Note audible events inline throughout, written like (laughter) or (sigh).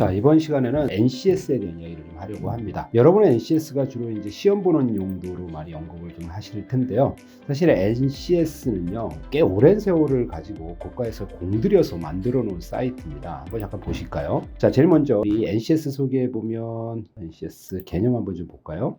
자 이번 시간에는 NCS에 대한 이야기를 좀 하려고 합니다. 여러분은 NCS가 주로 이제 시험 보는 용도로 많이 언급을 좀 하실 텐데요. 사실 NCS는요 꽤 오랜 세월을 가지고 국가에서 공들여서 만들어 놓은 사이트입니다. 한번 잠깐 보실까요? 자 제일 먼저 이 NCS 소개해 보면 NCS 개념 한번 좀 볼까요?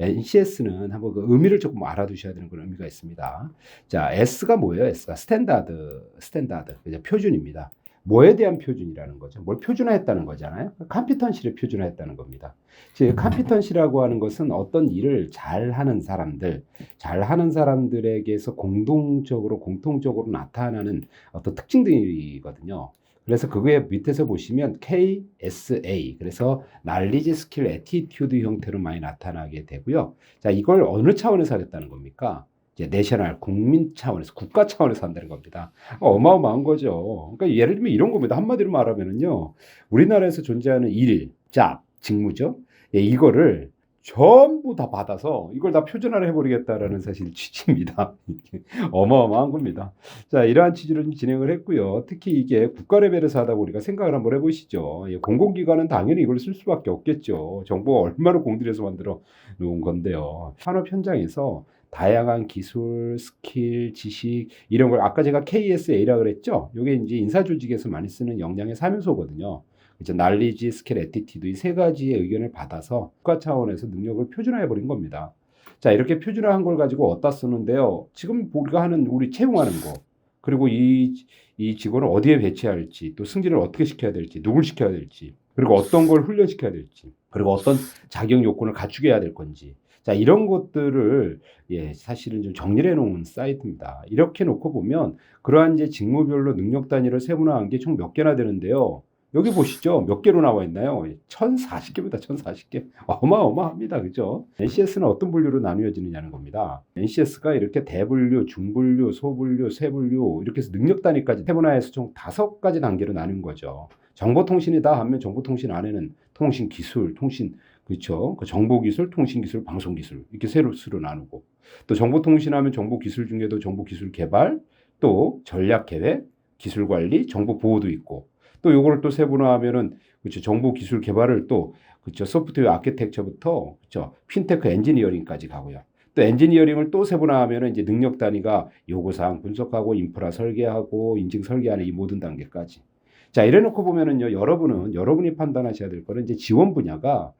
NCS는 한번 그 의미를 조금 알아두셔야 되는 그런 의미가 있습니다. 자 S가 뭐예요? S가 스탠다드 스탠다드? 표준입니다. 뭐에 대한 표준이라는 거죠. 뭘 표준화했다는 거잖아요. 컴피턴시를 표준화했다는 겁니다. 즉 컴피턴시라고 하는 것은 어떤 일을 잘하는 사람들, 잘하는 사람들에게서 공동적으로 공통적으로 나타나는 어떤 특징들이거든요. 그래서 그거에 밑에서 보시면 KSA 그래서 Knowledge, Skill, Attitude 형태로 많이 나타나게 되고요. 자 이걸 어느 차원에서 하겠다는 겁니까? 이제 내셔널 국민 차원에서 국가 차원에서 한다는 겁니다. 어마어마한 거죠. 그러니까 예를 들면 이런 겁니다. 한마디로 말하면은요. 우리나라에서 존재하는 일, 짭, 직무죠. 예, 이거를 전부 다 받아서 이걸 다 표준화를 해버리겠다라는 사실 취지입니다. (laughs) 어마어마한 겁니다. 자, 이러한 취지로 좀 진행을 했고요. 특히 이게 국가 레벨에서 하다 보니까 생각을 한번 해보시죠. 예, 공공기관은 당연히 이걸 쓸 수밖에 없겠죠. 정보가 얼마나 공들여서 만들어 놓은 건데요. 산업 현장에서 다양한 기술, 스킬, 지식 이런 걸 아까 제가 KSA라 그랬죠. 이게 이제 인사 조직에서 많이 쓰는 역량의 사면소거든요. 이제 난리지, 스킬, 에티티드 이 세 가지의 의견을 받아서 국가 차원에서 능력을 표준화해 버린 겁니다. 자 이렇게 표준화한 걸 가지고 어디다 쓰는데요. 지금 우리가 하는 우리 채용하는 거 그리고 이, 이 직원을 어디에 배치할지 또 승진을 어떻게 시켜야 될지 누굴 시켜야 될지 그리고 어떤 걸 훈련시켜야 될지 그리고 어떤 자격 요건을 갖추게 해야 될 건지 자, 이런 것들을 예, 사실은 좀 정리를 해 놓은 사이트입니다. 이렇게 놓고 보면 그러한 이제 직무별로 능력 단위를 세분화한 게 총 몇 개나 되는데요. 여기 보시죠. 몇 개로 나와 있나요? 1040개입니다. 1040개. 어마어마합니다. 그죠? NCS는 어떤 분류로 나누어지느냐는 겁니다. NCS가 이렇게 대분류, 중분류, 소분류, 세분류 이렇게 해서 능력 단위까지 세분화해서 총 다섯 가지 단계로 나눈 거죠. 정보통신이다 하면 정보통신 안에는 통신 기술, 통신 그렇죠. 그 정보기술, 통신기술, 방송기술 이렇게 세로 수로 나누고 또 정보통신하면 정보기술 중에도 정보기술 개발, 또 전략계획, 기술관리, 정보보호도 있고 또 요거를 또 세분화하면은 그렇죠. 정보기술 개발을 또 그렇죠. 소프트웨어 아키텍처부터 그렇죠. 핀테크 엔지니어링까지 가고요. 또 엔지니어링을 또 세분화하면은 이제 능력 단위가 요구사항 분석하고 인프라 설계하고 인증 설계하는 이 모든 단계까지. 자, 이래 놓고 보면은요, 여러분은, 여러분이 판단하셔야 될 거는 이제 지원 분야가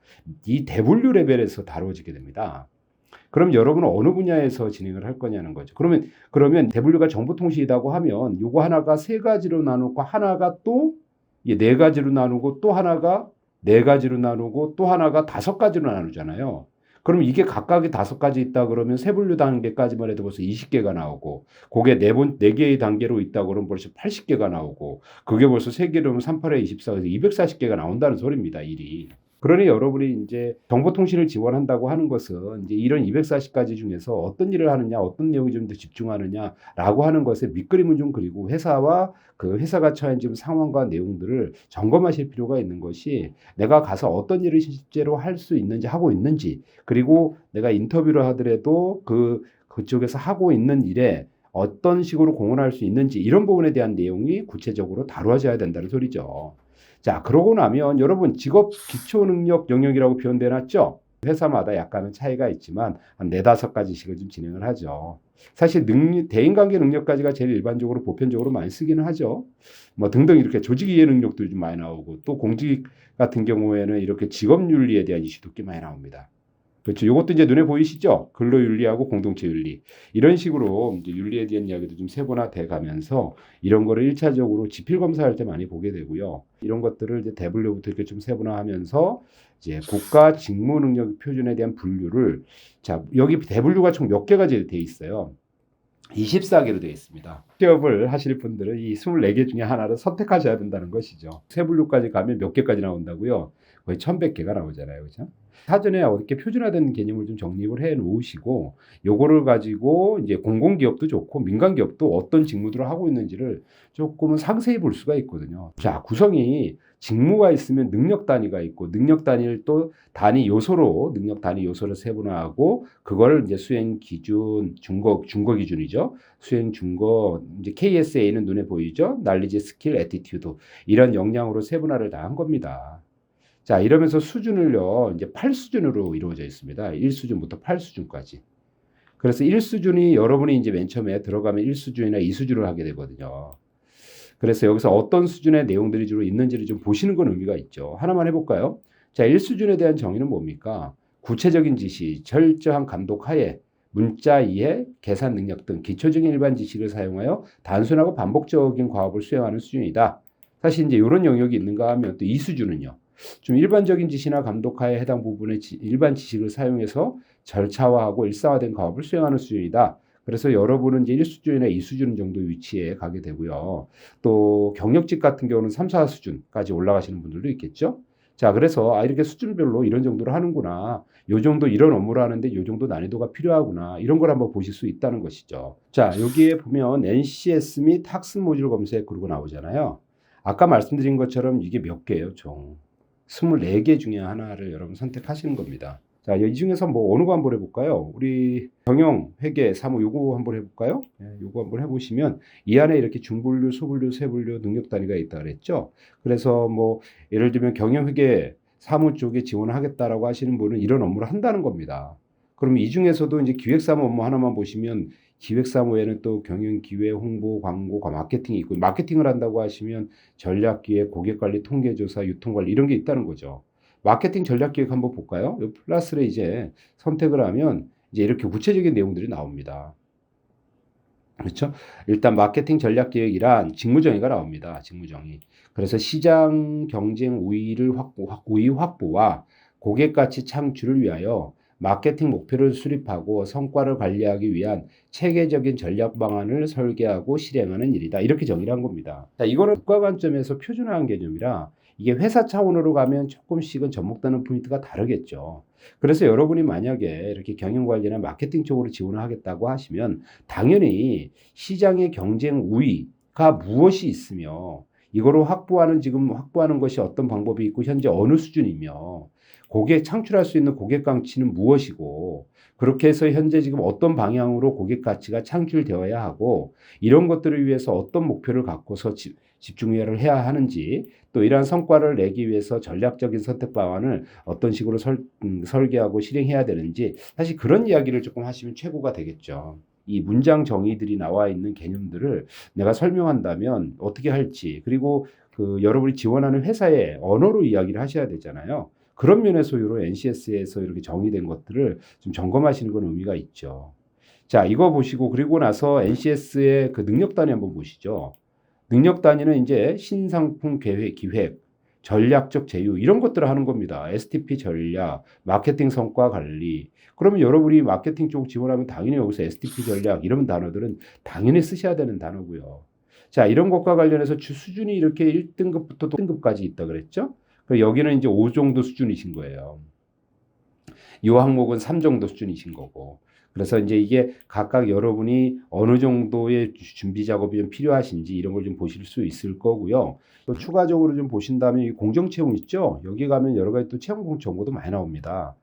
이 대분류 레벨에서 다루어지게 됩니다. 그럼 여러분은 어느 분야에서 진행을 할 거냐는 거죠. 그러면, 그러면 대분류가 정보통신이라고 하면 요거 하나가 세 가지로 나누고 하나가 또 네 가지로 나누고 또 하나가 네 가지로 나누고 또 하나가 다섯 가지로 나누잖아요. 그럼 이게 각각이 다섯 가지 있다 그러면 세 분류 단계까지만 해도 벌써 20개가 나오고 그게 네 번, 네 개의 단계로 있다 그러면 벌써 80개가 나오고 그게 벌써 세 개로면 38에 24에서 240개가 나온다는 소리입니다. 일이. 그러니 여러분이 이제 정보통신을 지원한다고 하는 것은 이제 이런 240가지 중에서 어떤 일을 하느냐, 어떤 내용이 좀 더 집중하느냐라고 하는 것에 밑그림을 좀 그리고 회사와 그 회사가 처한 지금 상황과 내용들을 점검하실 필요가 있는 것이 내가 가서 어떤 일을 실제로 할 수 있는지 하고 있는지 그리고 내가 인터뷰를 하더라도 그 그쪽에서 하고 있는 일에 어떤 식으로 공헌할 수 있는지 이런 부분에 대한 내용이 구체적으로 다루어져야 된다는 소리죠. 자, 그러고 나면 여러분 직업 기초 능력 영역이라고 표현돼 놨죠? 회사마다 약간은 차이가 있지만 한 네다섯 가지씩을 좀 진행을 하죠. 사실 능 대인관계 능력까지가 제일 일반적으로 보편적으로 많이 쓰기는 하죠. 뭐 등등 이렇게 조직 이해 능력도 좀 많이 나오고 또 공직 같은 경우에는 이렇게 직업 윤리에 대한 이슈도 꽤 많이 나옵니다. 그렇죠. 이것도 이제 눈에 보이시죠? 근로윤리하고 공동체윤리. 이런 식으로 이제 윤리에 대한 이야기도 좀 세분화돼 가면서 이런 거를 일차적으로 지필 검사할 때 많이 보게 되고요. 이런 것들을 이제 대분류부터 이렇게 좀 세분화하면서 이제 국가 직무 능력 표준에 대한 분류를 자, 여기 대분류가 총 몇 개가 돼 있어요. 24개로 되어 있습니다. 취업을 하실 분들은 이 24개 중에 하나를 선택하셔야 된다는 것이죠. 세 분류까지 가면 몇 개까지 나온다고요? 거의 1100개가 나오잖아요. 그죠? 사전에 어떻게 표준화된 개념을 좀 정립을 해 놓으시고 요거를 가지고 이제 공공기업도 좋고 민간기업도 어떤 직무들을 하고 있는지를 조금은 상세히 볼 수가 있거든요. 자, 구성이 직무가 있으면 능력 단위가 있고 능력 단위를 또 단위 요소로 능력 단위 요소를 세분화하고 그걸 이제 수행 기준 중거 중거 기준이죠. 수행 중거 이제 KSA는 눈에 보이죠. 날리지 스킬 애티튜드 이런 역량으로 세분화를 다 한 겁니다. 자, 이러면서 수준을요. 이제 8수준으로 이루어져 있습니다. 1수준부터 8수준까지. 그래서 1수준이 여러분이 이제 맨 처음에 들어가면 1수준이나 2수준을 하게 되거든요. 그래서 여기서 어떤 수준의 내용들이 주로 있는지를 좀 보시는 건 의미가 있죠. 하나만 해볼까요? 자, 1수준에 대한 정의는 뭡니까? 구체적인 지시, 철저한 감독 하에 문자 이해, 계산 능력 등 기초적인 일반 지식을 사용하여 단순하고 반복적인 과업을 수행하는 수준이다. 사실 이제 이런 영역이 있는가 하면 또 이 수준은요. 좀 일반적인 지시나 감독하에 해당 부분의 지, 일반 지식을 사용해서 절차화하고 일상화된 과업을 수행하는 수준이다. 그래서 여러분은 이제 1수준이나 2수준 정도 위치에 가게 되고요. 또 경력직 같은 경우는 3, 4수준까지 올라가시는 분들도 있겠죠. 자, 그래서 아 이렇게 수준별로 이런 정도로 하는구나. 요 정도 이런 업무를 하는데 요 정도 난이도가 필요하구나. 이런 걸 한번 보실 수 있다는 것이죠. 자, 여기에 보면 NCS 및 학습 모듈 검색 그러고 나오잖아요. 아까 말씀드린 것처럼 이게 몇 개예요, 총. 24개 중에 하나를 여러분 선택하시는 겁니다. 자, 이 중에서 뭐 어느 거 한번 해볼까요? 우리 경영, 회계, 사무 요거 한번 해볼까요? 네, 요거 한번 해보시면 이 안에 이렇게 중분류, 소분류, 세분류, 능력 단위가 있다 그랬죠. 그래서 뭐 예를 들면 경영, 회계, 사무 쪽에 지원을 하겠다라고 하시는 분은 이런 업무를 한다는 겁니다. 그럼 이 중에서도 이제 기획사무 업무 하나만 보시면 기획사무에는 또 경영, 기획, 홍보, 광고, 마케팅이 있고 마케팅을 한다고 하시면 전략 기획, 고객 관리, 통계 조사, 유통 관리 이런 게 있다는 거죠. 마케팅 전략 기획 한번 볼까요? 이 플러스를 이제 선택을 하면 이제 이렇게 구체적인 내용들이 나옵니다. 그렇죠? 일단 마케팅 전략 기획이란 직무 정의가 나옵니다. 직무 정의. 그래서 시장 경쟁 우위를 확보, 우위 확보와 고객 가치 창출을 위하여 마케팅 목표를 수립하고 성과를 관리하기 위한 체계적인 전략 방안을 설계하고 실행하는 일이다. 이렇게 정의를 한 겁니다. 자, 이거는 국가 관점에서 표준화한 개념이라 이게 회사 차원으로 가면 조금씩은 접목되는 포인트가 다르겠죠. 그래서 여러분이 만약에 이렇게 경영 관리나 마케팅 쪽으로 지원을 하겠다고 하시면 당연히 시장의 경쟁 우위가 무엇이 있으며 이거로 확보하는 지금 확보하는 것이 어떤 방법이 있고 현재 어느 수준이며 고객 창출할 수 있는 고객 가치는 무엇이고 그렇게 해서 현재 지금 어떤 방향으로 고객 가치가 창출되어야 하고 이런 것들을 위해서 어떤 목표를 갖고서 집, 집중을 해야 하는지 또 이러한 성과를 내기 위해서 전략적인 선택 방안을 어떤 식으로 설, 음, 설계하고 실행해야 되는지 사실 그런 이야기를 조금 하시면 최고가 되겠죠. 이 문장 정의들이 나와 있는 개념들을 내가 설명한다면 어떻게 할지 그리고 그 여러분이 지원하는 회사의 언어로 이야기를 하셔야 되잖아요. 그런 면에서 이런 NCS에서 이렇게 정의된 것들을 좀 점검하시는 건 의미가 있죠. 자, 이거 보시고 그리고 나서 NCS의 그 능력 단위 한번 보시죠. 능력 단위는 이제 신상품 계획, 기획, 전략적 제휴 이런 것들을 하는 겁니다. STP 전략, 마케팅 성과 관리. 그러면 여러분이 마케팅 쪽 지원하면 당연히 여기서 STP 전략 이런 단어들은 당연히 쓰셔야 되는 단어고요. 자, 이런 것과 관련해서 주 수준이 이렇게 1등급부터 5등급까지 있다 그랬죠? 여기는 이제 5 정도 수준이신 거예요. 이 항목은 3 정도 수준이신 거고. 그래서 이제 이게 각각 여러분이 어느 정도의 준비 작업이 좀 필요하신지 이런 걸 좀 보실 수 있을 거고요. 또 추가적으로 좀 보신다면 이 공정 채용 있죠? 여기 가면 여러 가지 또 채용 정보도 많이 나옵니다.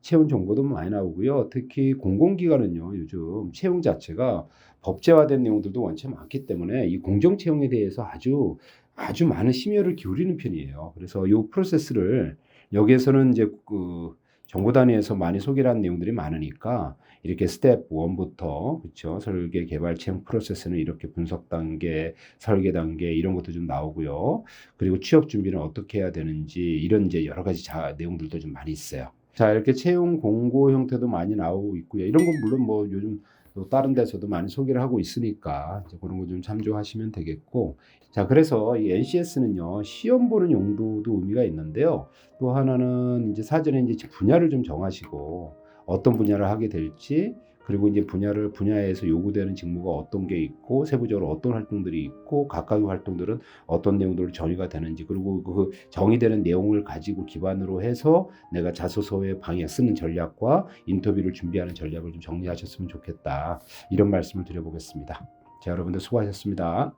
채용 정보도 많이 나오고요. 특히 공공기관은요, 요즘 채용 자체가 법제화된 내용들도 원체 많기 때문에 이 공정 채용에 대해서 아주 아주 많은 심혈을 기울이는 편이에요. 그래서 이 프로세스를 여기에서는 이제 그 정보 단위에서 많이 소개를 한 내용들이 많으니까 이렇게 스텝 1부터 그렇죠. 설계 개발 채용 프로세스는 이렇게 분석 단계, 설계 단계 이런 것도 좀 나오고요. 그리고 취업 준비는 어떻게 해야 되는지 이런 이제 여러 가지 자, 내용들도 좀 많이 있어요. 자, 이렇게 채용 공고 형태도 많이 나오고 있고요. 이런 건 물론 뭐 요즘 또 다른 데서도 많이 소개를 하고 있으니까 이제 그런 거 좀 참조하시면 되겠고. 자 그래서 이 NCS는요 시험 보는 용도도 의미가 있는데요. 또 하나는 이제 사전에 이제 분야를 좀 정하시고 어떤 분야를 하게 될지 그리고 이제 분야를 분야에서 요구되는 직무가 어떤 게 있고 세부적으로 어떤 활동들이 있고 각각의 활동들은 어떤 내용들로 정의가 되는지 그리고 그 정의되는 내용을 가지고 기반으로 해서 내가 자소서에 방해 쓰는 전략과 인터뷰를 준비하는 전략을 좀 정리하셨으면 좋겠다 이런 말씀을 드려보겠습니다. 자 여러분들 수고하셨습니다.